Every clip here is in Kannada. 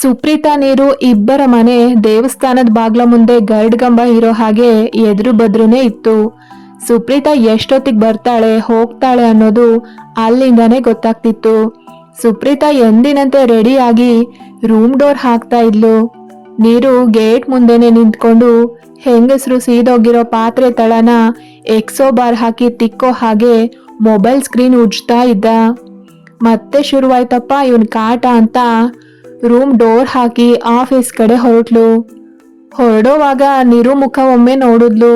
ಸುಪ್ರೀತಾ ನೀರು ಇಬ್ಬರ ಮನೆ ದೇವಸ್ಥಾನದ ಬಾಗ್ಲ ಮುಂದೆ ಗಂಬ ಇರೋ ಹಾಗೆ ಎದುರು ಬದ್ರೂನೇ ಇತ್ತು. ಸುಪ್ರೀತಾ ಎಷ್ಟೊತ್ತಿಗೆ ಬರ್ತಾಳೆ, ಹೋಗ್ತಾಳೆ ಅನ್ನೋದು ಅಲ್ಲಿಂದಾನೇ ಗೊತ್ತಾಗ್ತಿತ್ತು. ಸುಪ್ರೀತಾ ಎಂದಿನಂತೆ ರೆಡಿಯಾಗಿ ರೂಮ್ ಡೋರ್ ಹಾಕ್ತಾ ಇದ್ಲು. ನೀರು ಗೇಟ್ ಮುಂದೆನೆ ನಿಂತ್ಕೊಂಡು ಹೆಂಗಸರು ಸೀದೋಗಿರೋ ಪಾತ್ರೆ ತಳನ ಎಕ್ಸೋ ಬಾರ್ ಹಾಕಿ ತಿಕ್ಕೋ ಹಾಗೆ ಮೊಬೈಲ್ ಸ್ಕ್ರೀನ್ ಉಜ್ತಾ ಇದ್ದ. ಮತ್ತೆ ಶುರುವಾಯ್ತಪ್ಪ, ಇವನ್ ಕಾಟ ಅಂತ ರೂಮ್ ಡೋರ್ ಹಾಕಿ ಆಫೀಸ್ ಕಡೆ ಹೊರಟ್ಲು. ಹೊರಡೋವಾಗ ನೀರು ಮುಖ ಒಮ್ಮೆ ನೋಡಿದ್ಲು.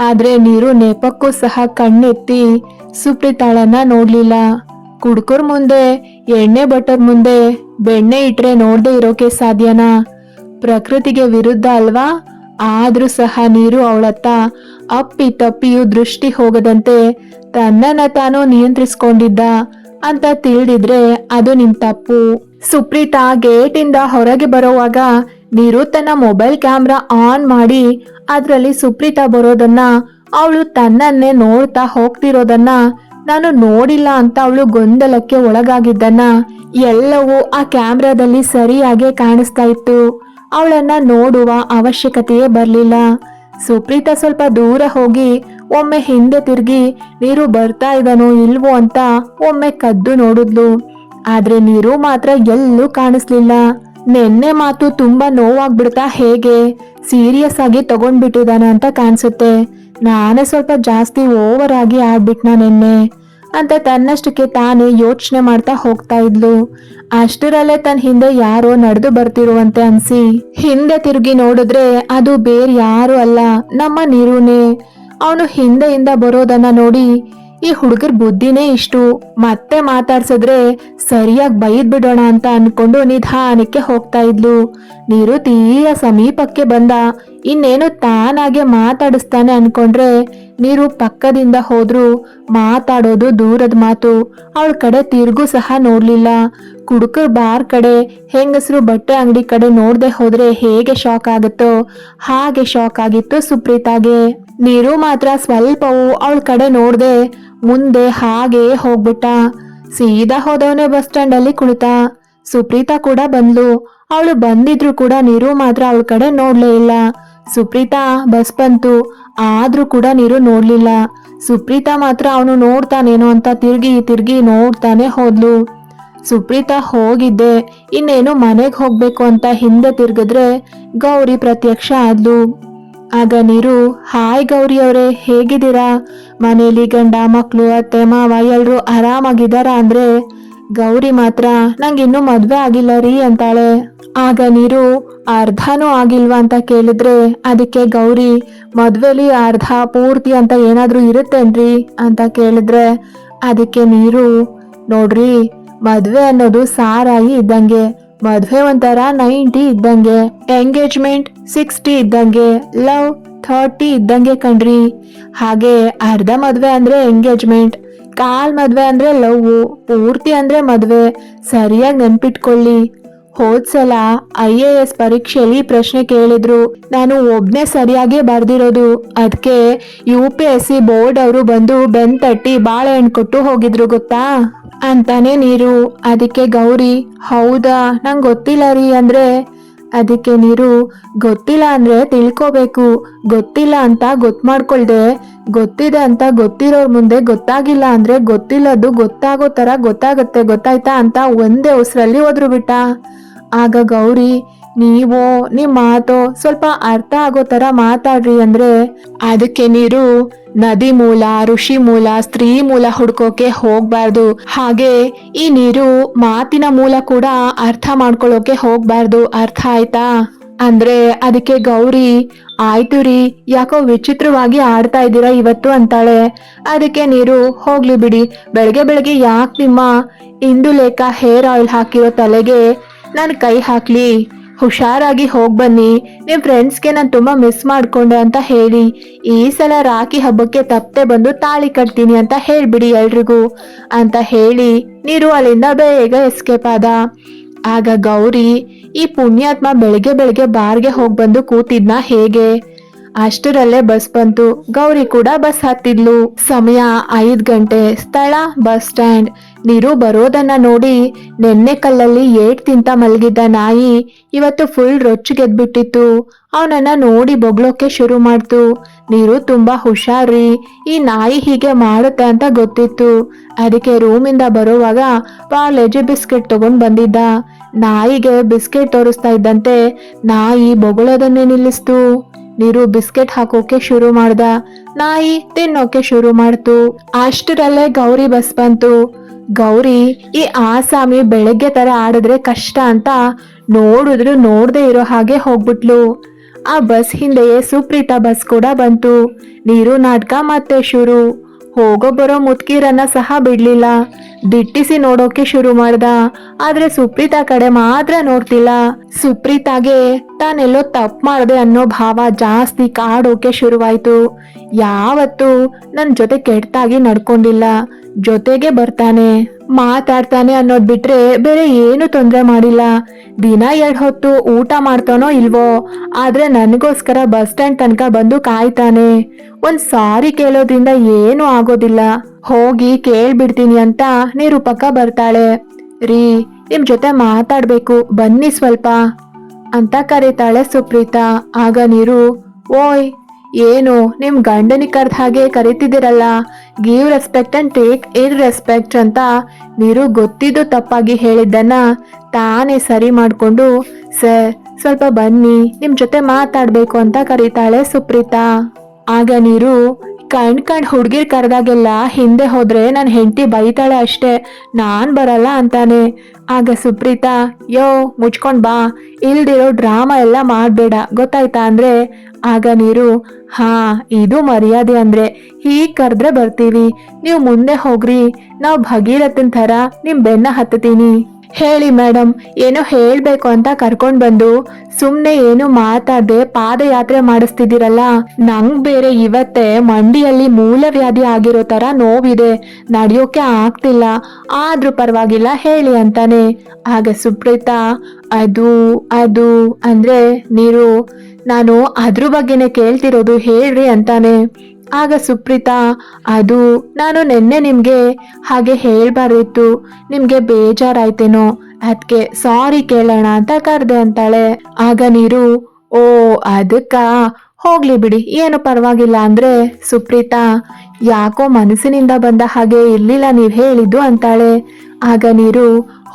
ಆದ್ರೆ ನೀರು ನೆಪಕ್ಕೂ ಸಹ ಕಣ್ಣೆತ್ತಿ ಸುಪ್ರಿತಾಳನ್ನ ನೋಡಲಿಲ್ಲ. ಕುಡ್ಕೋರ್ ಮುಂದೆ, ಎಣ್ಣೆ ಬಟರ್ ಮುಂದೆ, ಬೆಣ್ಣೆ ಇಟ್ರೆ ನೋಡ್ದೆ ಇರೋಕೆ ಸಾಧ್ಯನಾ? ಪ್ರಕೃತಿಗೆ ವಿರುದ್ಧ ಅಲ್ವಾ? ಆದರೂ ಸಹ ನೀರು ಅವಳತ್ತ ಅಪ್ಪಿ ತಪ್ಪಿಯು ದೃಷ್ಟಿ ಹೋಗದಂತೆ ತನ್ನನ್ನ ತಾನು ನಿಯಂತ್ರಿಸ್ಕೊಂಡಿದ್ದ ಅಂತ ತಿಳಿದಿದ್ರೆ ಅದು ನಿಮ್ಮ ತಪ್ಪು. ಸುಪ್ರೀತಾ ಗೇಟಿಂದ ಹೊರಗೆ ಬರೋವಾಗ ನೀರು ತನ್ನ ಮೊಬೈಲ್ ಕ್ಯಾಮ್ರಾ ಆನ್ ಮಾಡಿ ಅದರಲ್ಲಿ ಸುಪ್ರೀತಾ ಬರೋದನ್ನ ಅವಳು ತನ್ನನ್ನೇ ನೋಡ್ತಾ ಹೋಗ್ತಿರೋದನ್ನ ನಾನು ನೋಡಿಲ್ಲ ಅಂತ ಅವಳು ಗೊಂದಲಕ್ಕೆ ಒಳಗಾಗಿದ್ದನ್ನ ಎಲ್ಲವೂ ಆ ಕ್ಯಾಮ್ರಾದಲ್ಲಿ ಸರಿಯಾಗಿ ಕಾಣಿಸ್ತಾ ಇತ್ತು. ಅವಳನ್ನ ನೋಡುವ ಅವಶ್ಯಕತೆಯೇ ಬರಲಿಲ್ಲ. ಸುಪ್ರೀತಾ ಸ್ವಲ್ಪ ದೂರ ಹೋಗಿ ಒಮ್ಮೆ ಹಿಂದೆ ತಿರುಗಿ, ನೀರು ಬರ್ತಾ ಇದ್ದಾನೋ ಇಲ್ವೋ ಅಂತ ಒಮ್ಮೆ ಕದ್ದು ನೋಡಿದ್ಲು. ಆದ್ರೆ ನೀರು ಮಾತ್ರ ಎಲ್ಲೂ ಕಾಣಿಸ್ಲಿಲ್ಲ. ನೆನ್ನೆ ಮಾತು ತುಂಬಾ ನೋವಾಗ್ಬಿಡ್ತಾ ಹೇಗೆ? ಸೀರಿಯಸ್ ಆಗಿ ತಗೊಂಡ್ಬಿಟ್ಟಿದಾನೆ ಅಂತ ಕಾಣಿಸುತ್ತೆ. ನಾನೇ ಸ್ವಲ್ಪ ಜಾಸ್ತಿ ಓವರ್ ಆಗಿ ಆಡ್ಬಿಟ್ನ ನಿನ್ನೆ? ಅಂತ ತನ್ನಷ್ಟಕ್ಕೆ ತಾನೇ ಯೋಚನೆ ಮಾಡ್ತಾ ಹೋಗ್ತಾ ಇದ್ಲು. ಅಷ್ಟರಲ್ಲೇ ತನ್ನ ಹಿಂದೆ ಯಾರೋ ನಡೆದು ಬರ್ತಿರುವಂತೆ ಅನ್ಸಿ, ಹಿಂದೆ ತಿರುಗಿ ನೋಡಿದ್ರೆ ಅದು ಬೇರೆ ಯಾರು ಅಲ್ಲ, ನಮ್ಮ ನೀರುನೇ. ಅವನು ಹಿಂದೆಯಿಂದ ಬರೋದನ್ನ ನೋಡಿ ಈ ಹುಡುಗರ ಬುದ್ಧಿನೇ ಇಷ್ಟು. ಮತ್ತೆ ಮಾತಾಡ್ಸಿದ್ರೆ ಸರಿಯಾಗಿ ಬೈದ್ ಬಿಡೋಣ ಅಂತ ಅನ್ಕೊಂಡು ನಿಧಾನಕ್ಕೆ ಹೋಗ್ತಾ ಇದ್ಲು. ನೀರು ತೀರ ಸಮೀಪಕ್ಕೆ ಬಂದ. ಇನ್ನೇನು ತಾನಾಗೆ ಮಾತಾಡಿಸ್ತಾನೆ ಅನ್ಕೊಂಡ್ರೆ ನೀರು ಪಕ್ಕದಿಂದ ಹೋದ್ರು. ಮಾತಾಡೋದು ದೂರದ ಮಾತು. ಅವಳ ಕಡೆ ತಿರ್ಗೂ ಸಹ ನೋಡ್ಲಿಲ್ಲ. ಕುಡುಕರ್ ಬಾರ್ ಕಡೆ, ಹೆಂಗಸರು ಬಟ್ಟೆ ಅಂಗಡಿ ಕಡೆ ನೋಡದೆ ಹೋದ್ರೆ ಹೇಗೆ ಶಾಕ್ ಆಗುತ್ತೋ, ಹಾಗೆ ಶಾಕ್ ಆಗಿತ್ತು ಸುಪ್ರೀತಾಗೆ. ನೀರು ಮಾತ್ರ ಸ್ವಲ್ಪವೂ ಅವಳ ಕಡೆ ನೋಡ್ದೆ ಮುಂದೆ ಹಾಗೆ ಹೋಗ್ಬಿಟ್ಟ. ಸೀದಾ ಹೋದವನೇ ಬಸ್ ಸ್ಟ್ಯಾಂಡ್ ಅಲ್ಲಿ ಕುಳಿತ ಸುಪ್ರೀತಾ ಕೂಡ ಬಂದ್ಲು. ಅವಳು ಬಂದಿದ್ರು ಕೂಡ ನೀರು ಮಾತ್ರ ಅವಳ ಕಡೆ ನೋಡ್ಲೇ ಇಲ್ಲ. ಸುಪ್ರೀತಾ ಬಸ್ ಬಂತು. ಆದ್ರೂ ಕೂಡ ನೀರು ನೋಡ್ಲಿಲ್ಲ. ಸುಪ್ರೀತಾ ಮಾತ್ರ ಅವನು ನೋಡ್ತಾನೇನೋ ಅಂತ ತಿರ್ಗಿ ತಿರ್ಗಿ ನೋಡ್ತಾನೆ ಹೋದ್ಲು. ಸುಪ್ರೀತಾ ಹೋಗಿದ್ದೆ. ಇನ್ನೇನು ಮನೆಗೆ ಹೋಗ್ಬೇಕು ಅಂತ ಹಿಂದೆ ತಿರುಗಿದ್ರೆ ಗೌರಿ ಪ್ರತ್ಯಕ್ಷ ಆದ್ಲು. ಆಗ ನೀರು, ಹಾಯ್ ಗೌರಿ ಅವರೇ, ಹೇಗಿದ್ದೀರಾ? ಮನೇಲಿ ಗಂಡ ಮಕ್ಕಳು ಅತ್ತೆ, ಮಾವ ಎಲ್ಲರೂ ಆರಾಮಾಗಿದ್ದಾರಾ ಅಂದ್ರೆ, ಗೌರಿ ಮಾತ್ರ, ನಂಗಿನ್ನೂ ಮದ್ವೆ ಆಗಿಲ್ಲ ರೀ ಅಂತಾಳೆ. ಆಗ ನೀರು, ಅರ್ಧನೂ ಆಗಿಲ್ವಾ ಅಂತ ಕೇಳಿದ್ರೆ, ಅದಕ್ಕೆ ಗೌರಿ, ಮದ್ವೆಲಿ ಅರ್ಧ ಪೂರ್ತಿ ಅಂತ ಏನಾದರೂ ಇರುತ್ತೇನ್ರಿ? ಅಂತ ಕೇಳಿದ್ರೆ, ಅದಕ್ಕೆ ನೀರು, ನೋಡ್ರಿ, ಮದುವೆ ಅನ್ನೋದು ಸಾರಾಗಿ ಇದ್ದಂಗೆ. ಮದ್ವೆ ಒಂಥರ ನೈಂಟಿ ಇದ್ದಂಗೆ, ಎಂಗೇಜ್ಮೆಂಟ್ ಸಿಕ್ಸ್ಟಿ ಇದ್ದಂಗೆ, ಲವ್ ಥರ್ಟಿ ಇದ್ದಂಗೆ ಕಣ್ರಿ. ಹಾಗೆ ಅರ್ಧ ಮದ್ವೆ ಅಂದ್ರೆ ಎಂಗೇಜ್ಮೆಂಟ್, ಕಾಲ್ ಮದ್ವೆ ಅಂದ್ರೆ ಲವ್, ಪೂರ್ತಿ ಅಂದ್ರೆ ಮದ್ವೆ, ಸರಿಯಾಗಿ ನೆನ್ಪಿಟ್ಕೊಳ್ಳಿ. ಹೋದ್ಸಲ ಐ ಎ ಎಸ್ ಪರೀಕ್ಷೆಯಲ್ಲಿ ಪ್ರಶ್ನೆ ಕೇಳಿದ್ರು, ನಾನು ಒಬ್ನೇ ಸರಿಯಾಗಿ ಬರ್ದಿರೋದು ಅದಕ್ಕೆ U P S C board ಅವರು ಬಂದು ಬೆನ್ ತಟ್ಟಿ ಬಾಳೆಹಣ್ಣು ಕೊಟ್ಟು ಹೋಗಿದ್ರು, ಗೊತ್ತಾ? ಅಂತಾನೆ ನೀರು, ಅದಕ್ಕೆ ಗೌರಿ, ಹೌದಾ? ನಂಗೆ ಗೊತ್ತಿಲ್ಲ ರೀ ಅಂದ್ರೆ ಅದಕ್ಕೆ ನೀರು ಗೊತ್ತಿಲ್ಲ ಅಂದ್ರೆ ತಿಳ್ಕೋಬೇಕು. ಗೊತ್ತಿಲ್ಲ ಅಂತ ಗೊತ್ತು ಮಾಡ್ಕೊಳ್ದೆ. ಗೊತ್ತಿದೆ ಅಂತ ಗೊತ್ತಿರೋರ್ ಮುಂದೆ ಗೊತ್ತಾಗಿಲ್ಲ ಅಂದ್ರೆ ಗೊತ್ತಿಲ್ಲದು ಗೊತ್ತಾಗೋ ತರ ಗೊತ್ತಾಗತ್ತೆ, ಗೊತ್ತಾಯ್ತಾ ಅಂತ ಒಂದೇ ಉಸಿರಲ್ಲಿ ಹೋದ್ರು ಬಿಟ್ಟ. ಆಗ ಗೌರಿ ನೀವು, ನಿಮ್ ಮಾತು, ಸ್ವಲ್ಪ ಅರ್ಥ ಆಗೋ ತರ ಮಾತಾಡ್ರಿ ಅಂದ್ರೆ ಅದಕ್ಕೆ ನೀರು ನದಿ ಮೂಲ, ಋಷಿ ಮೂಲ, ಸ್ತ್ರೀ ಮೂಲ ಹುಡ್ಕೋಕೆ ಹೋಗ್ಬಾರ್ದು. ಹಾಗೆ ಈ ನೀರು ಮಾತಿನ ಮೂಲ ಕೂಡ ಅರ್ಥ ಮಾಡ್ಕೊಳ್ಳೋಕೆ ಹೋಗ್ಬಾರ್ದು. ಅರ್ಥ ಆಯ್ತಾ? ಅಂದ್ರೆ ಅದಕ್ಕೆ ಗೌರಿ, ಆಯ್ತು ರೀ, ಯಾಕೋ ವಿಚಿತ್ರವಾಗಿ ಆಡ್ತಾ ಇದ್ದೀರಾ ಇವತ್ತು? ಅಂತಾಳೆ. ಅದಕ್ಕೆ ನೀರು, ಹೋಗ್ಲಿ ಬಿಡಿ, ಬೆಳಗ್ಗೆ ಬೆಳಗ್ಗೆ ಯಾಕೆ ನಿಮ್ಮ ಇಂದುಲೇಖ ಹೇರ್ ಆಯಿಲ್ ಹಾಕಿರೋ ತಲೆಗೆ ನಾನು ಕೈ ಹಾಕ್ಲಿ? ಹುಷಾರಾಗಿ ಹೋಗಿ ಬನ್ನಿ. ನಿಮ್ ಫ್ರೆಂಡ್ಸ್ಗೆ ನಾನು ತುಂಬಾ ಮಿಸ್ ಮಾಡ್ಕೊಂಡೆ ಅಂತ ಹೇಳಿ. ಈ ಸಲ ರಾಖಿ ಹಬ್ಬಕ್ಕೆ ತಪ್ಪದೆ ಬಂದು ತಾಳಿ ಕಟ್ತೀನಿ ಅಂತ ಹೇಳಿಬಿಡಿ ಎಲ್ರಿಗೂ. ಅಂತ ಹೇಳಿ ನೀರು ಅಲ್ಲಿಂದ ಬೇಗ ಎಸ್ಕೇಪ್ ಆದ. ಆಗ ಗೌರಿ ಈ ಪುಣ್ಯಾತ್ಮ ಬೆಳಗ್ಗೆ ಬೆಳಗ್ಗೆ ಬಾರ್ಗೆ ಹೋಗಿ ಬಂದು ಕೂತಿದ್ನ ಹೇಗೆ? ಅಷ್ಟರಲ್ಲೇ ಬಸ್ ಬಂತು. ಗೌರಿ ಕೂಡ ಬಸ್ ಹತ್ತಿದ್ಲು. ಸಮಯ ಐದ್ ಗಂಟೆ. ಸ್ಥಳ ಬಸ್ ಸ್ಟ್ಯಾಂಡ್. ನೀರು ಬರೋದನ್ನ ನೋಡಿ ನೆನ್ನೆ ಕಲ್ಲಲ್ಲಿ ಏಟ್ ತಿಂತ ಮಲಗಿದ್ದ ನಾಯಿ ಇವತ್ತು ಫುಲ್ ರೊಚ್ಚಿಗೆದ್ಬಿಟ್ಟಿತ್ತು ಅವನನ್ನ ನೋಡಿ ಬೊಗ್ಳೋಕೆ ಶುರು ಮಾಡ್ತು. ನೀರು ತುಂಬಾ ಹುಷಾರಿ. ಈ ನಾಯಿ ಹೀಗೆ ಮಾಡುತ್ತೆ ಅಂತ ಗೊತ್ತಿತ್ತು. ಅದಕ್ಕೆ ರೂಮಿಂದ ಬರುವಾಗ ಪಾಲೆಜೆ ಬಿಸ್ಕೆಟ್ ತಗೊಂಡ್ ಬಂದಿದ್ದ. ನಾಯಿಗೆ ಬಿಸ್ಕೆಟ್ ತೋರಿಸ್ತಾ ಇದ್ದಂತೆ ನಾಯಿ ಬೊಗಳೋದನ್ನೇ ನಿಲ್ಲಿಸ್ತು. ನೀರು ಬಿಸ್ಕೆಟ್ ಹಾಕೋಕೆ ಶುರು ಮಾಡ್ದ. ನಾಯಿ ತಿನ್ನೋಕೆ ಶುರು ಮಾಡ್ತು. ಅಷ್ಟರಲ್ಲೇ ಗೌರಿ ಬಸ್ ಬಂತು. ಗೌರಿ, ಈ ಆಸಾಮಿ ಬೆಳಗ್ಗೆ ತರ ಆಡಿದ್ರೆ ಕಷ್ಟ ಅಂತ ನೋಡಿದ್ರು ನೋಡ್ದೆ ಇರೋ ಹಾಗೆ ಹೋಗ್ಬಿಟ್ಲು. ಆ ಬಸ್ ಹಿಂದೆಯೇ ಸುಪ್ರೀತಾ ಬಸ್ ಕೂಡ ಬಂತು. ನೀರು ನಾಟಕ ಮತ್ತೆ ಶುರು. ಹೋಗೋ ಬರೋ ಮುತ್ಕೀರನ್ನ ಸಹ ಬಿಡ್ಲಿಲ್ಲ. ದಿಟ್ಟಿಸಿ ನೋಡೋಕೆ ಶುರು ಮಾಡ್ದ. ಆದ್ರೆ ಸುಪ್ರೀತಾ ಕಡೆ ಮಾತ್ರ ನೋಡ್ತಿಲ್ಲ. ಸುಪ್ರೀತಾಗೆ ತಾನೆಲ್ಲೋ ತಪ್ಪು ಮಾಡ್ದೆ ಅನ್ನೋ ಭಾವ ಜಾಸ್ತಿ ಕಾಡೋಕೆ ಶುರುವಾಯ್ತು. ಯಾವತ್ತೂ ನನ್ನ ಜೊತೆ ಕೆಟ್ಟಾಗಿ ನಡ್ಕೊಂಡಿಲ್ಲ. ಜೊತೆಗೆ ಬರ್ತಾನೆ. ಮಾತಾಡ್ತಾನೆ ಅನ್ನೋದ್ ಬಿಟ್ರೆ ಬೇರೆ ಏನು ತೊಂದ್ರೆ ಮಾಡಿಲ್ಲ. ದಿನ ಎರಡು ಹೊತ್ತು ಊಟ ಮಾಡ್ತಾನೋ ಇಲ್ವೋ, ಆದ್ರೆ ನನಗೋಸ್ಕರ ಬಸ್ ಸ್ಟ್ಯಾಂಡ್ ತನಕ ಬಂದು ಕಾಯ್ತಾನೆ. ಒಂದ್ ಸಾರಿ ಕೇಳೋದ್ರಿಂದ ಏನು ಆಗೋದಿಲ್ಲ. ಹೋಗಿ ಕೇಳ್ಬಿಡ್ತೀನಿ ಅಂತ ನಿರೂಪಕ ಬರ್ತಾಳೆ. ರೀ, ನಿಮ್ ಜೊತೆ ಮಾತಾಡ್ಬೇಕು, ಬನ್ನಿ ಸ್ವಲ್ಪ, ಅಂತ ಕರೀತಾಳೆ ಸುಪ್ರೀತಾ. ಆಗ ನೀರು, ಓಯ್ ಏನು, ನಿಮ್ ಗಂಡನಿಗೆ ಕರ್ದ ಹಾಗೆ ಕರಿತಿದ್ದೀರಲ್ಲ? Give respect and take in respect ಅಂತ ನೀರು ಗೊತ್ತಿದ್ದು ತಪ್ಪಾಗಿ ಹೇಳಿದ್ದನ್ನ ತಾನೇ ಸರಿ ಮಾಡ್ಕೊಂಡು ಸರ್ ಸ್ವಲ್ಪ ಬನ್ನಿ, ನಿಮ್ ಜೊತೆ ಮಾತಾಡ್ಬೇಕು ಅಂತ ಕರೀತಾಳೆ ಸುಪ್ರೀತಾ. ಆಗ ನೀರು ಕಣ್ ಕಣ್ ಹುಡ್ಗಿರ್ ಕರೆದಾಗೆಲ್ಲ ಹಿಂದೆ ಹೋದ್ರೆ ನನ್ನ ಹೆಂಡತಿ ಬೈತಾಳೆ ಅಷ್ಟೇ. ನಾನ್ ಬರಲ್ಲ ಅಂತಾನೆ. ಆಗ ಸುಪ್ರೀತಾ, ಯೋ, ಮುಚ್ಕೊಂಡ್ ಬಾ. ಇಲ್ದಿರೋ ಡ್ರಾಮಾ ಎಲ್ಲ ಮಾಡ್ಬೇಡ. ಗೊತ್ತಾಯ್ತಾ ಅಂದ್ರೆ? ಆಗ ನೀರು, ಹಾ, ಇದು ಮರ್ಯಾದೆ ಅಂದ್ರೆ. ಹೀಗ್ ಕರೆದ್ರೆ ಬರ್ತೀವಿ. ನೀವು ಮುಂದೆ ಹೋಗ್ರಿ. ನಾವು ಭಗೀರಥನ್ ಥರ ನಿಮ್ ಬೆನ್ನ ಹತ್ತತೀನಿ ಹೇಳಿ ಮೇಡಮ್ ಏನೋ ಹೇಳ್ಬೇಕು ಅಂತ ಕರ್ಕೊಂಡ್ ಬಂದು ಸುಮ್ನೆ ಏನು ಮಾತಾಡದೆ ಪಾದಯಾತ್ರೆ ಮಾಡಿಸ್ತಿದ್ದೀರಲ್ಲ, ನಂಗ್ ಬೇರೆ ಇವತ್ತೇ ಮಂಡಿಯಲ್ಲಿ ಮೂಲವ್ಯಾಧಿ ಆಗಿರೋ ತರ ನೋವಿದೆ, ನಡೆಯೋಕೆ ಆಗ್ತಿಲ್ಲ, ಆದ್ರೂ ಪರವಾಗಿಲ್ಲ ಹೇಳಿ ಅಂತಾನೆ. ಆಗ ಸುಪ್ರೀತಾ, ಅದು ಅದು, ಅಂದ್ರೆ ನೀರು, ನಾನು ಅದ್ರ ಬಗ್ಗೆನೆ ಕೇಳ್ತಿರೋದು ಹೇಳ್ರಿ ಅಂತಾನೆ. ಆಗ ಸುಪ್ರೀತಾ, ಅದು ನಾನು ನಿನ್ನೆ ನಿಮಗೆ ಹಾಗೆ ಹೇಳ್ಬಾರ್ದಿತ್ತು. ನಿಮಗೆ ಬೇಜಾರಾಯ್ತೇನೋ? ಅದಕ್ಕೆ ಸಾರಿ ಕೇಳೋಣ ಅಂತ ಕರೆದೆ ಅಂತಾಳೆ. ಆಗ ನೀರು, ಓ ಅದಕ್ಕ ಹೋಗ್ಲಿ ಬಿಡಿ. ಏನು ಪರವಾಗಿಲ್ಲ ಅಂದ್ರೆ ಸುಪ್ರೀತಾ, ಯಾಕೋ ಮನಸ್ಸಿನಿಂದ ಬಂದ ಹಾಗೆ ಇರ್ಲಿಲ್ಲ ನೀವು ಹೇಳಿದ್ದು ಅಂತಾಳೆ. ಆಗ ನೀರು,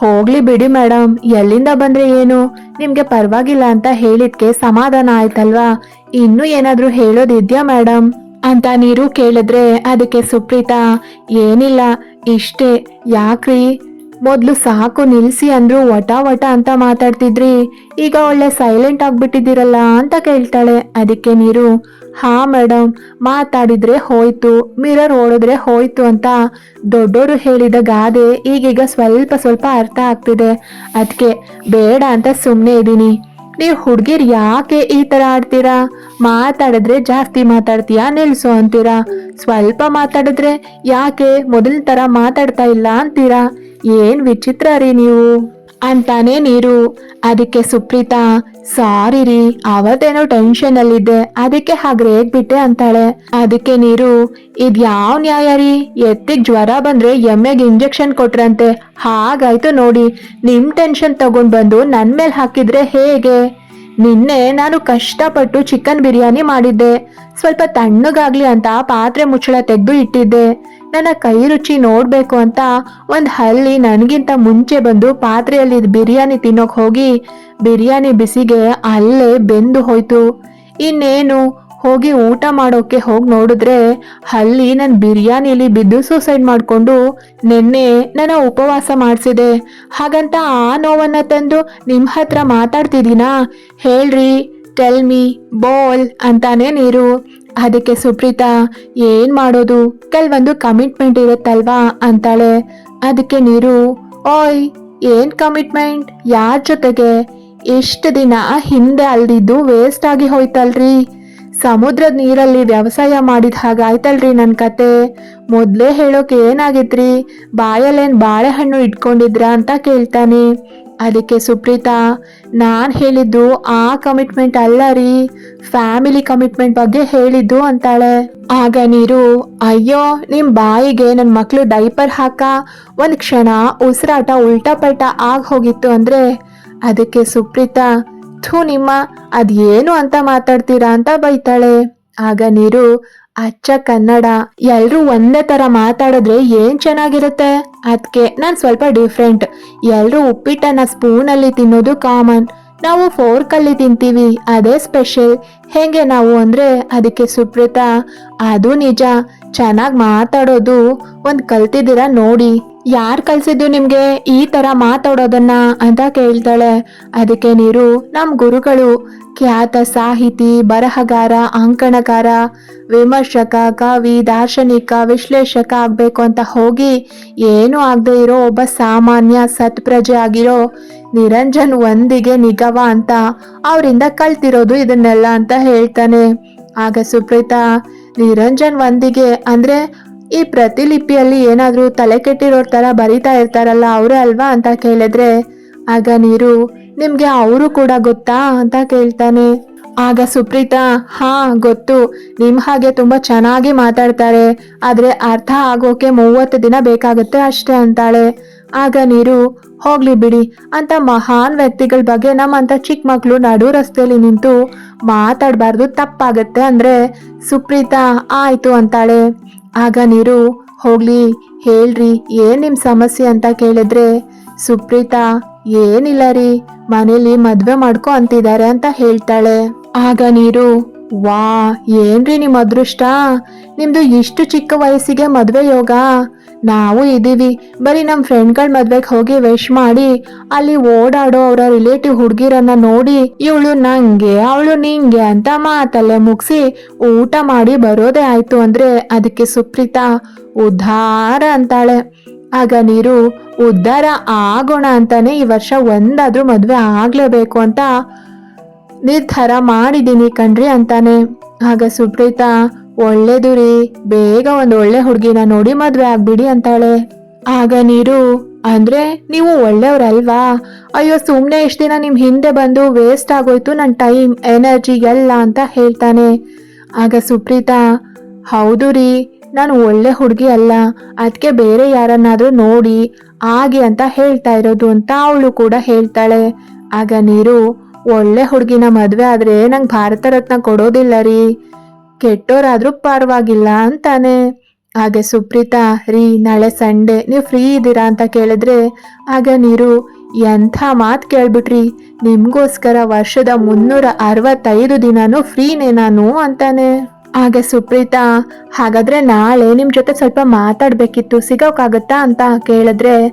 ಹೋಗ್ಲಿ ಬಿಡಿ ಮೇಡಮ್ ಎಲ್ಲಿಂದ ಬಂದ್ರೆ ಏನು? ನಿಮ್ಗೆ ಪರವಾಗಿಲ್ಲ ಅಂತ ಹೇಳಿದ್ಕೆ ಸಮಾಧಾನ ಆಯ್ತಲ್ವಾ? ಇನ್ನು ಏನಾದರೂ ಹೇಳೋದಿದ್ಯಾ ಮೇಡಮ್ ಅಂತ ನೀರು ಕೇಳಿದ್ರೆ ಅದಕ್ಕೆ ಸುಪ್ರೀತಾ, ಏನಿಲ್ಲ, ಇಷ್ಟೇ, ಯಾಕ್ರಿ? ಮೊದಲು ಸಾಕು ನಿಲ್ಸಿ ಅಂದ್ರು ವಟ ವಟ ಅಂತ ಮಾತಾಡ್ತಿದ್ರಿ, ಈಗ ಒಳ್ಳೆ ಸೈಲೆಂಟ್ ಆಗ್ಬಿಟ್ಟಿದ್ದೀರಲ್ಲ ಅಂತ ಕೇಳ್ತಾಳೆ. ಅದಕ್ಕೆ ನೀರು, ಹಾ ಮೇಡಮ್ ಮಾತಾಡಿದ್ರೆ ಹೋಯ್ತು ಮಿರರ್ ಓಡಿದ್ರೆ ಹೋಯ್ತು ಅಂತ ದೊಡ್ಡೋರು ಹೇಳಿದ ಗಾದೆ ಈಗೀಗ ಸ್ವಲ್ಪ ಸ್ವಲ್ಪ ಅರ್ಥ ಆಗ್ತಿದೆ. ಅದಕ್ಕೆ ಬೇಡ ಅಂತ ಸುಮ್ಮನೆ ಇದ್ದೀನಿ. ನೀವು ಹುಡ್ಗಿರ್ ಯಾಕೆ ಈ ತರ ಆಡ್ತೀರಾ? ಮಾತಾಡಿದ್ರೆ ಜಾಸ್ತಿ ಮಾತಾಡ್ತೀಯಾ? ನಿಲ್ಸು ಅಂತೀರಾ? ಸ್ವಲ್ಪ ಮಾತಾಡಿದ್ರೆ ಯಾಕೆ ಮೊದಲ ತರ ಮಾತಾಡ್ತಾ ಇಲ್ಲ ಅಂತೀರಾ? ಏನ್ ವಿಚಿತ್ರ ರೀ ನೀವು. ಅಂತಾನೆ ನೀರು. ಅದಕ್ಕೆ ಸುಪ್ರೀತಾ ಸಾರಿ ರೀ, ಅವತ್ತೇನೋ ಟೆನ್ಷನ್ ಅಲ್ಲಿದ್ದೆ ಅದಕ್ಕೆ ಹಾಗೆ ರೇಗ್ಬಿಟ್ಟೆ ಅಂತಾಳೆ. ಅದಕ್ಕೆ ನೀರು, ಇದ್ ಯಾವ ನ್ಯಾಯ ರೀ? ಎತ್ತಿಗ್ ಜ್ವರ ಬಂದ್ರೆ ಎಮ್ಮೆಗೆ ಇಂಜೆಕ್ಷನ್ ಕೊಟ್ರಂತೆ. ಹಾಗಾಯ್ತು ನೋಡಿ, ನಿಮ್ ಟೆನ್ಷನ್ ತಗೊಂಡ್ ಬಂದು ನನ್ ಮೇಲೆ ಹಾಕಿದ್ರೆ ಹೇಗೆ? ನಿನ್ನೆ ನಾನು ಕಷ್ಟಪಟ್ಟು ಚಿಕನ್ ಬಿರಿಯಾನಿ ಮಾಡಿದ್ದೆ. ಸ್ವಲ್ಪ ತಣ್ಣಗಾಗ್ಲಿ ಅಂತ ಪಾತ್ರೆ ಮುಚ್ಚಳ ತೆಗೆದು ಇಟ್ಟಿದ್ದೆ. ನನ್ನ ಕೈ ರುಚಿ ನೋಡ್ಬೇಕು ಅಂತ ಒಂದ್ ಹಲ್ಲಿ ನನಗಿಂತ ಮುಂಚೆ ಬಂದು ಪಾತ್ರೆಯಲ್ಲಿ ಬಿರಿಯಾನಿ ತಿನ್ನೋಕ್ ಹೋಗಿ, ಬಿರಿಯಾನಿ ಬಿಸಿಗೆ ಅಲ್ಲೇ ಬೆಂದು ಹೋಯ್ತು. ಇನ್ನೇನು ಹೋಗಿ ಊಟ ಮಾಡೋಕೆ ಹೋಗಿ ನೋಡಿದ್ರೆ ಅಲ್ಲಿ ನನ್ನ ಬಿರಿಯಾನಿಲಿ ಬಿದ್ದು ಸೂಸೈಡ್ ಮಾಡಿಕೊಂಡು ನಿನ್ನೆ ನನ್ನ ಉಪವಾಸ ಮಾಡಿಸಿದೆ. ಹಾಗಂತ ಆ ನೋವನ್ನ ತಂದು ನಿಮ್ಮ ಹತ್ರ ಮಾತಾಡ್ತಿದ್ದೀನಾ? ಹೇಳ್ರಿ ಟೆಲ್ ಮಿ ಬೋಲ್ ಅಂತಾನೆ ನೀರು. ಅದಕ್ಕೆ ಸುಪ್ರೀತಾ, ಏನು ಮಾಡೋದು? ಕೆಲವೊಂದು ಕಮಿಟ್ಮೆಂಟ್ ಇರುತ್ತಲ್ವಾ ಅಂತಾಳೆ. ಅದಕ್ಕೆ ನೀರು, ಓಯ್, ಏನು ಕಮಿಟ್ಮೆಂಟ್ ಯಾರ ಜೊತೆಗೆ? ಎಷ್ಟು ದಿನ ಹಿಂದೆ ಅಲ್ದಿದ್ದು ವೇಸ್ಟ್ ಆಗಿ ಹೋಯ್ತಲ್ರಿ. ಸಮುದ್ರದ ನೀರಲ್ಲಿ ವ್ಯವಸಾಯ ಮಾಡಿದ ಹಾಗಾಯ್ತಲ್ರಿ ನನ್ನ ಕತೆ. ಮೊದಲೇ ಹೇಳೋಕೆ ಏನಾಗಿತ್ರಿ? ಬಾಯಲ್ಲೇನು ಬಾಳೆಹಣ್ಣು ಇಟ್ಕೊಂಡಿದ್ರ ಅಂತ ಕೇಳ್ತಾನೆ. ಅದಕ್ಕೆ ಸುಪ್ರೀತಾ, ನಾನು ಹೇಳಿದ್ದು ಆ ಕಮಿಟ್ಮೆಂಟ್ ಅಲ್ಲ ರೀ. ಫ್ಯಾಮಿಲಿ ಕಮಿಟ್ಮೆಂಟ್ ಬಗ್ಗೆ ಹೇಳಿದ್ದು ಅಂತಾಳೆ. ಆಗ ನೀರು, ಅಯ್ಯೋ ನಿಮ್ಮ ಬಾಯಿಗೆ ನನ್ನ ಮಕ್ಕಳು ಡೈಪರ್ ಹಾಕ. ಒಂದು ಕ್ಷಣ ಉಸಿರಾಟ ಉಲ್ಟಾ ಪಲ್ಟಾ ಆಗಿ ಹೋಗಿತ್ತು ಅಂದರೆ? ಅದಕ್ಕೆ ಸುಪ್ರೀತಾ ಥೂ ನಿಮ್ಮ, ಅದೇನು ಅಂತ ಮಾತಾಡ್ತೀರಾ ಅಂತ ಬೈತಾಳೆ. ಆಗ ನೀರು, ಅಚ್ಚ ಕನ್ನಡ, ಎಲ್ರು ಒಂದೇ ತರ ಮಾತಾಡಿದ್ರೆ ಏನ್ ಚೆನ್ನಾಗಿರುತ್ತೆ? ಅದಕ್ಕೆ ನಾನು ಸ್ವಲ್ಪ ಡಿಫ್ರೆಂಟ್ ಎಲ್ರು ಉಪ್ಪಿಟ್ಟನ್ನ ಸ್ಪೂನಲ್ಲಿ ತಿನ್ನೋದು ಕಾಮನ್ ನಾವು ಫೋರ್ಕಲ್ಲಿ ತಿಂತೀವಿ, ಅದೇ ಸ್ಪೆಷಲ್ ಹೇಗೆ ನಾವು ಅಂದ್ರೆ ಅದಕ್ಕೆ ಸುಪ್ರೀತಾ ಅದು ನಿಜ. ಚೆನ್ನಾಗಿ ಮಾತಾಡೋದು ಒಂದು ಕಲ್ತಿದ್ದೀರಾ ನೋಡಿ. ಯಾರು ಕಲ್ಸಿದ್ದು ನಿಮಗೆ ಈ ತರ ಮಾತಾಡೋದನ್ನ ಅಂತ ಕೇಳ್ತಾಳೆ. ಅದಕ್ಕೆ ನೀರು ನಮ್ಮ ಗುರುಗಳು, ಖ್ಯಾತ ಸಾಹಿತಿ, ಬರಹಗಾರ ಅಂಕಣಕಾರ ವಿಮರ್ಶಕ, ಕವಿ, ದಾರ್ಶನಿಕ, ವಿಶ್ಲೇಷಕ ಆಗಬೇಕು ಅಂತ ಹೋಗಿ ಏನು ಆಗದೆ ಇರೋ ಒಬ್ಬ ಸಾಮಾನ್ಯ ಸತ್ಪ್ರಜೆ ಆಗಿರೋ ನಿರಂಜನ್ ಒಂದಿಗೆ ನಿಗವ ಅಂತ ಅವರಿಂದ ಕಲ್ತಿರೋದು ಇದನ್ನೆಲ್ಲ ಅಂತ ಹೇಳ್ತಾನೆ. ಆಗ ಸುಪ್ರೀತಾ ನಿರಂಜನ್ ಒಂದಿಗೆ ಅಂದ್ರೆ ಈ ಪ್ರತಿಲಿಪಿಯಲ್ಲಿ ಏನಾದರೂ ತಲೆ ಕೆಟ್ಟಿರೋ ತರ ಬರಿತಾ ಇರ್ತಾರಲ್ಲ ಅವರೇ ಅಲ್ವಾ ಅಂತ ಕೇಳಿದ್ರೆ, ಆಗ ನೀರು ನಿಮ್ಗೆ ಅವರು ಕೂಡ ಗೊತ್ತಾ? ಅಂತ ಕೇಳ್ತಾನೆ. ಆಗ ಸುಪ್ರೀತಾ, ಹಾ, ಗೊತ್ತು. ನಿಮ್ ಹಾಗೆ ತುಂಬಾ ಚೆನ್ನಾಗಿ ಮಾತಾಡ್ತಾರೆ. ಆದ್ರೆ ಅರ್ಥ ಆಗೋಕೆ ಮೂವತ್ತು ದಿನ ಬೇಕಾಗುತ್ತೆ ಅಷ್ಟೇ, ಅಂತಾಳೆ. ಆಗ ನೀರು, ಹೋಗ್ಲಿ ಬಿಡಿ. ಅಂತ ಮಹಾನ್ ವ್ಯಕ್ತಿಗಳ ಬಗ್ಗೆ ನಮ್ಮಂತ ಚಿಕ್ಕ ಮಕ್ಕಳು ನಡು ರಸ್ತೆಯಲ್ಲಿ ನಿಂತು ಮಾತಾಡಬಾರ್ದು, ತಪ್ಪಾಗತ್ತೆ ಅಂದ್ರೆ, ಸುಪ್ರೀತಾ, ಆಯ್ತು ಅಂತಾಳೆ. ಆಗ ನೀರು, ಹೋಗ್ಲಿ, ಹೇಳ್ರಿ, ಏನ್ ನಿಮ್ ಸಮಸ್ಯೆ ಅಂತ ಕೇಳಿದ್ರೆ, ಸುಪ್ರೀತಾ, ಏನಿಲ್ಲ ರೀ, ಮನೇಲಿ ಮದ್ವೆ ಮಾಡ್ಕೊ ಅಂತಿದ್ದಾರೆ ಅಂತ ಹೇಳ್ತಾಳೆ. ಆಗ ನೀರು ವಾ ಏನ್ರಿ ನಿಮ್ಮ ಅದೃಷ್ಟ? ನಿಮ್ದು ಇಷ್ಟು ಚಿಕ್ಕ ವಯಸ್ಸಿಗೆ ಮದ್ವೆ ಯೋಗ? ನಾವು ಇದ್ದೀವಿ. ಬರೀ ನಮ್ಮ ಫ್ರೆಂಡ್ಗಳ ಮದ್ವೆಗೆ ಹೋಗಿ ವಿಶ್ ಮಾಡಿ, ಅಲ್ಲಿ ಓಡಾಡೋ ಅವರ ರಿಲೇಟಿವ್ ಹುಡುಗಿರನ್ನ ನೋಡಿ, ಇವಳು ನಂಗೆ, ಅವಳು ನಿಂಗೆ ಅಂತ ಮಾತಲ್ಲೇ ಮುಗಿಸಿ ಊಟ ಮಾಡಿ ಬರೋದೇ ಆಯ್ತು ಅಂದ್ರೆ ಅದಕ್ಕೆ ಸುಪ್ರೀತಾ ಉದ್ಧಾರ ಅಂತಾಳೆ. ಆಗ ನೀರು ಉದ್ಧಾರ ಆಗೋಣ ಅಂತಾನೆ ಈ ವರ್ಷ ಒಂದಾದ್ರೂ ಮದ್ವೆ ಆಗ್ಲೇಬೇಕು ಅಂತ ನಿರ್ಧಾರ ಮಾಡಿದ್ದೀನಿ ಕಣ್ರಿ ಅಂತಾನೆ. ಆಗ ಸುಪ್ರೀತಾ ಒಳ್ಳೇದು ರೀ ಬೇಗ ಒಂದು ಒಳ್ಳೆ ಹುಡುಗಿನ ನೋಡಿ ಮದ್ವೆ ಆಗ್ಬಿಡಿ ಅಂತಾಳೆ. ಆಗ ನೀರು, ಅಂದ್ರೆ ನೀವು ಒಳ್ಳೆಯವ್ರಲ್ವಾ ಅಯ್ಯೋ ಸುಮ್ಮನೆ ಇಷ್ಟು ದಿನ ನಿಮ್ಮ ಹಿಂದೆ ಬಂದು ವೇಸ್ಟ್ ಆಗೋಯ್ತು ನನ್ನ ಟೈಮ್ ಎನರ್ಜಿ ಎಲ್ಲ ಅಂತ ಹೇಳ್ತಾನೆ. ಆಗ ಸುಪ್ರೀತಾ, ಹೌದು ರೀ, ನಾನು ಒಳ್ಳೆ ಹುಡುಗಿ ಅಲ್ಲ. ಅದಕ್ಕೆ ಬೇರೆ ಯಾರನ್ನಾದರೂ ನೋಡಿ, ಆಗಿ ಅಂತ ಹೇಳ್ತಾ ಇರೋದು ಅಂತ ಅವಳು ಕೂಡ ಹೇಳ್ತಾಳೆ. ಆಗ ನೀರು, ಒಳ್ಳೆ ಹುಡುಗಿನ ಮದುವೆ ಆದ್ರೆ ನಂಗೆ ಭಾರತ ರತ್ನ ಕೊಡೋದಿಲ್ಲ ರೀ. ಕೆಟ್ಟೋರಾದ್ರೂ ಪರವಾಗಿಲ್ಲ ಅಂತಾನೆ. ಹಾಗೆ ಸುಪ್ರೀತಾ, ರೀ, ನಾಳೆ ಸಂಡೇ, ನೀವು ಫ್ರೀ ಇದ್ದೀರಾ ಅಂತ ಕೇಳಿದ್ರೆ, ಆಗ ನೀರು, ಎಂಥ ಮಾತು ಕೇಳ್ಬಿಟ್ರಿ. ನಿಮಗೋಸ್ಕರ ವರ್ಷದ ಮುನ್ನೂರ ಅರವತ್ತೈದು ದಿನಾನು ಫ್ರೀನೇ ನಾನು ಅಂತಾನೆ. ಆಗ ಸುಪ್ರೀತಾ, ಹಾಗಾದರೆ ನಾಳೆ ನಿಮ್ಮ ಜೊತೆ ಸ್ವಲ್ಪ ಮಾತಾಡಬೇಕಿತ್ತು, ಸಿಗೋಕ್ಕಾಗತ್ತಾ ಅಂತ ಕೇಳಿದ್ರೆ,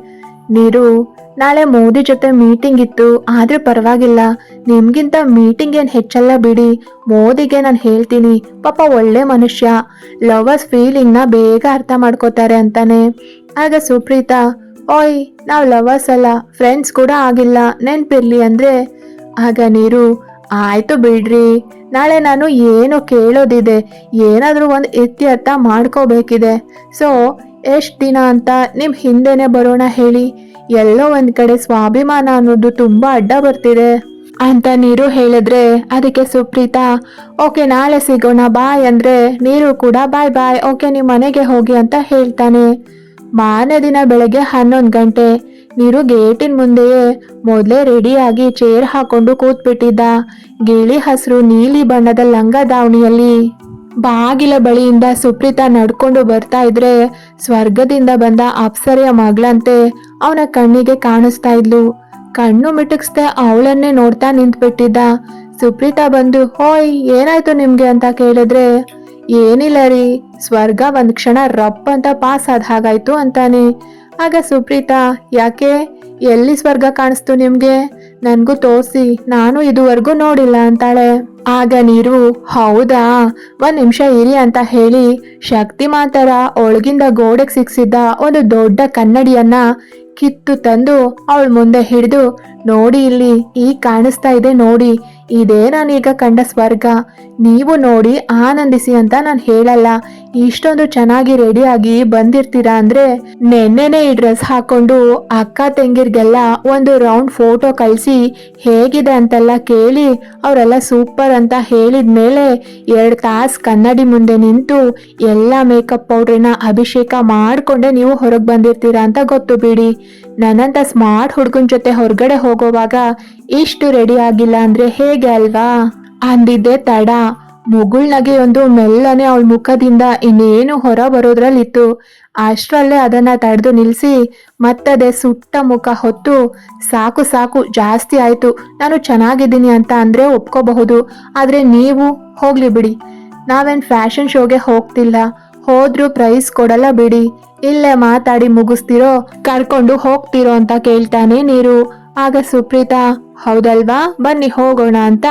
ನೀರು ನಾಳೆ ಮೋದಿ ಜೊತೆ ಮೀಟಿಂಗ್ ಇತ್ತು, ಆದ್ರೆ ಪರವಾಗಿಲ್ಲ. ನಿಮ್ಗಿಂತ ಮೀಟಿಂಗ್ ಏನ್ ಹೆಚ್ಚಲ್ಲ ಬಿಡಿ. ಮೋದಿಗೆ ನಾನು ಹೇಳ್ತೀನಿ, ಪಾಪ ಒಳ್ಳೆ ಮನುಷ್ಯ. ಲವರ್ಸ್ ಫೀಲಿಂಗ್ನ ಬೇಗ ಅರ್ಥ ಮಾಡ್ಕೋತಾರೆ ಅಂತಾನೆ. ಆಗ ಸುಪ್ರೀತಾ, ಓಯ್, ನಾವು ಲವರ್ಸ್ ಅಲ್ಲ ಫ್ರೆಂಡ್ಸ್ ಕೂಡ ಆಗಿಲ್ಲ, ನೆನ್ಪಿರ್ಲಿ ಅಂದ್ರೆ? ಆಗ ನೀರು, ಆಯ್ತು ಬಿಡ್ರಿ. ನಾಳೆ ನಾನು ಏನು ಕೇಳೋದಿದೆ, ಏನಾದರೂ ಒಂದು ಇತ್ಯರ್ಥ ಮಾಡ್ಕೋಬೇಕಿದೆ. ಸೊ ಎಷ್ಟು ದಿನ ಅಂತ ನಿಮ್ಮ ಹಿಂದೆನೆ ಬರೋಣ ಹೇಳಿ. ಎಲ್ಲೋ ಒಂದ್ ಕಡೆ ಸ್ವಾಭಿಮಾನ ಅನ್ನೋದು ತುಂಬಾ ಅಡ್ಡ ಬರ್ತಿದೆ. ಅಂತ ನೀರು ಹೇಳಿದ್ರೆ ಅದಕ್ಕೆ ಸುಪ್ರೀತಾ, ಓಕೆ, ನಾಳೆ ಸಿಗೋಣ, ಬಾಯ್ ಅಂದ್ರೆ ನೀರು ಕೂಡ ಬಾಯ್ ಬಾಯ್, ಓಕೆ ನಿಮ್ಮ ಮನೆಗೆ ಹೋಗಿ ಅಂತ ಹೇಳ್ತಾನೆ. ಮಾರನೇ ದಿನ ಬೆಳಗ್ಗೆ ಹನ್ನೊಂದು ಗಂಟೆ, ನೀರು ಗೇಟಿನ ಮುಂದೆಯೇ ಮೊದಲೇ ರೆಡಿಯಾಗಿ ಚೇರ್ ಹಾಕೊಂಡು ಕೂತ್ಬಿಟ್ಟಿದ್ದ. ಗಿಳಿ ಹಸಿರು ನೀಲಿ ಬಣ್ಣದ ಲಂಗ ದಾವಣಿಯಲ್ಲಿ ಬಾಗಿಲ ಬಳಿಯಿಂದ ಸುಪ್ರೀತಾ ನಡ್ಕೊಂಡು ಬರ್ತಾ ಇದ್ರೆ ಸ್ವರ್ಗದಿಂದ ಬಂದ ಅಪ್ಸರೆಯ ಮಗಳಂತೆ ಅವನ ಕಣ್ಣಿಗೆ ಕಾಣಿಸ್ತಾ ಇದ್ಲು. ಕಣ್ಣು ಮಿಟುಕ್ಸ್ದೆ ಅವಳನ್ನೇ ನೋಡ್ತಾ ನಿಂತ್ಬಿಟ್ಟಿದ್ದ. ಸುಪ್ರೀತಾ ಬಂದು, ಹೋಯ್, ಏನಾಯ್ತು ನಿಮ್ಗೆ? ಅಂತ ಕೇಳಿದ್ರೆ, ಏನಿಲ್ಲ ರೀ, ಸ್ವರ್ಗ ಒಂದ್ ಕ್ಷಣ ರಪ್ ಅಂತ ಪಾಸ್ ಆದ ಹಾಗಾಯ್ತು ಅಂತಾನೆ. ಆಗ ಸುಪ್ರೀತಾ, ಯಾಕೆ? ಎಲ್ಲಿ ಸ್ವರ್ಗ ಕಾಣಿಸ್ತು ನಿಮ್ಗೆ? ನನ್ಗೂ ತೋರಿಸಿ, ನಾನು ಇದುವರೆಗೂ ನೋಡಿಲ್ಲ ಅಂತಾಳೆ. ಆಗ ನೀರು, ಹೌದಾ? ಒಂದ್ ನಿಮಿಷ ಇರಿ ಅಂತ ಹೇಳಿ ಶಕ್ತಿಮಾನ್ ಮಾತರ ಒಳಗಿಂದ ಗೋಡೆಗೆ ಸಿಕ್ಸಿದ್ದ ಒಂದು ದೊಡ್ಡ ಕನ್ನಡಿಯನ್ನ ಕಿತ್ತು ತಂದು ಅವಳ ಮುಂದೆ ಹಿಡಿದು, ನೋಡಿ ಇಲ್ಲಿ, ಈ ಕಾಣಿಸ್ತಾ ಇದೆ ನೋಡಿ ಇದೇ ನಾನೀಗ ಕಂಡ ಸ್ವರ್ಗ. ನೀವು ನೋಡಿ ಆನಂದಿಸಿ ಅಂತ ನಾನು ಹೇಳಲ್ಲ. ಇಷ್ಟೊಂದು ಚೆನ್ನಾಗಿ ರೆಡಿಯಾಗಿ ಬಂದಿರ್ತೀರಾ ಅಂದ್ರೆ ನೆನ್ನೆನೆ ಈ ಡ್ರೆಸ್ ಹಾಕೊಂಡು ಅಕ್ಕ ತಂಗಿರ್ಗೆಲ್ಲ ಒಂದು ರೌಂಡ್ ಫೋಟೋ ಕಳಿಸಿ ಹೇಗಿದೆ ಅಂತೆಲ್ಲ ಕೇಳಿ ಅವರೆಲ್ಲ ಸೂಪರ್ ಅಂತ ಹೇಳಿದ ಮೇಲೆ ಎರಡು ತಾಸು ಕನ್ನಡಿ ಮುಂದೆ ನಿಂತು ಎಲ್ಲ ಮೇಕಪ್ ಪೌಡ್ರಿನ ಅಭಿಷೇಕ ಮಾಡಿಕೊಂಡೆ ನೀವು ಹೊರಗೆ ಬಂದಿರ್ತೀರಾ ಅಂತ ಗೊತ್ತು ಬಿಡಿ. ನನ್ನಂತ ಸ್ಮಾರ್ಟ್ ಹುಡುಗನ ಜೊತೆ ಹೊರಗಡೆ ಹೋಗೋವಾಗ ಇಷ್ಟು ರೆಡಿ ಆಗಿಲ್ಲ ಅಂದ್ರೆ ಹೇಗೆ ಅಲ್ವಾ? ಅಂದಿದ್ದೆ ತಡ. ಮುಗುಳ್ನಗೆ ಒಂದು ಮೆಲ್ಲನೆ ಅವಳ ಮುಖದಿಂದ ಇನ್ನೇನು ಹೊರ ಬರೋದ್ರಲ್ಲಿತ್ತು. ಅಷ್ಟರಲ್ಲೇ ಅದನ್ನ ತಡೆದು ನಿಲ್ಲಿಸಿ ಮತ್ತದೇ ಸುಟ್ಟ ಮುಖ ಹೊತ್ತು ಸಾಕು ಸಾಕು ಜಾಸ್ತಿ ಆಯ್ತು. ನಾನು ಚೆನ್ನಾಗಿದ್ದೀನಿ ಅಂತ ಅಂದರೆ ಒಪ್ಕೋಬಹುದು. ಆದ್ರೆ ನೀವು ಹೋಗ್ಲಿ ಬಿಡಿ. ನಾವೇನು ಫ್ಯಾಷನ್ ಶೋಗೆ ಹೋಗ್ತಿಲ್ಲ. ಹೋದ್ರೂ ಪ್ರೈಸ್ ಕೊಡಲ್ಲ ಬಿಡಿ. ಇಲ್ಲೇ ಮಾತಾಡಿ ಮುಗಿಸ್ತಿರೋ, ಕರ್ಕೊಂಡು ಹೋಗ್ತಿರೋ ಅಂತ ಕೇಳ್ತಾನೆ ನೀರು. ಆಗ ಸುಪ್ರೀತಾ, ಹೌದಲ್ವಾ? ಬನ್ನಿ ಹೋಗೋಣ ಅಂತ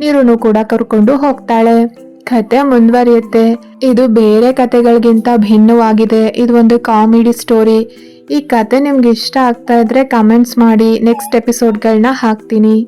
ನೀರುನು ಕೂಡ ಕರ್ಕೊಂಡು ಹೋಗ್ತಾಳೆ. ಕತೆ ಮುಂದುವರಿಯುತ್ತೆ. ಇದು ಬೇರೆ ಕತೆಗಳಿಗಿಂತ ಭಿನ್ನವಾಗಿದೆ. ಇದು ಒಂದು ಕಾಮಿಡಿ ಸ್ಟೋರಿ. ಈ ಕತೆ ನಿಮ್ಗೆ ಇಷ್ಟ ಆಗ್ತಾ ಇದ್ರೆ ಕಮೆಂಟ್ಸ್ ಮಾಡಿ. ನೆಕ್ಸ್ಟ್ ಎಪಿಸೋಡ್ಗಳನ್ನ ಹಾಕ್ತೀನಿ.